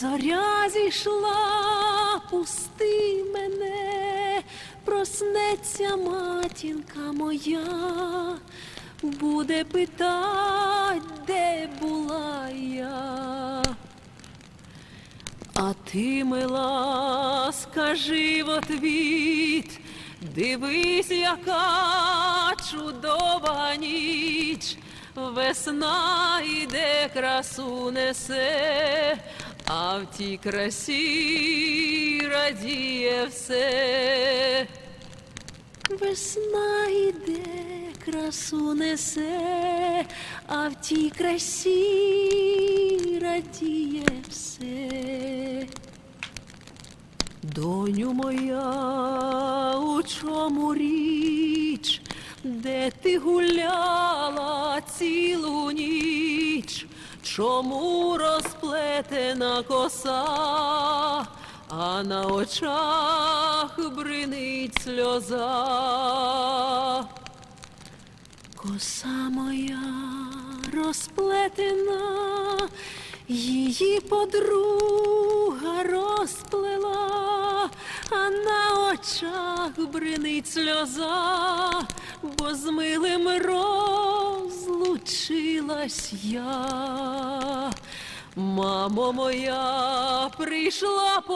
зоря зійшла, пусти мене, проснеться матінка моя, буде питать, де була я. А ти, мила, скажи в отвіт, дивись, яка чудова ніч, весна іде, красу несе, а в тій красі радіє все. Весна йде, красу несе, а в тій красі радіє все. Доню моя, у чому річ, де ти гуляла ніч? Чому розплетена коса, а на очах бринить сльоза? Коса моя розплетена, її подруга розплела, а на очах бринить сльоза, бо з милим розлучилась я. Мамо моя, прийшла пора.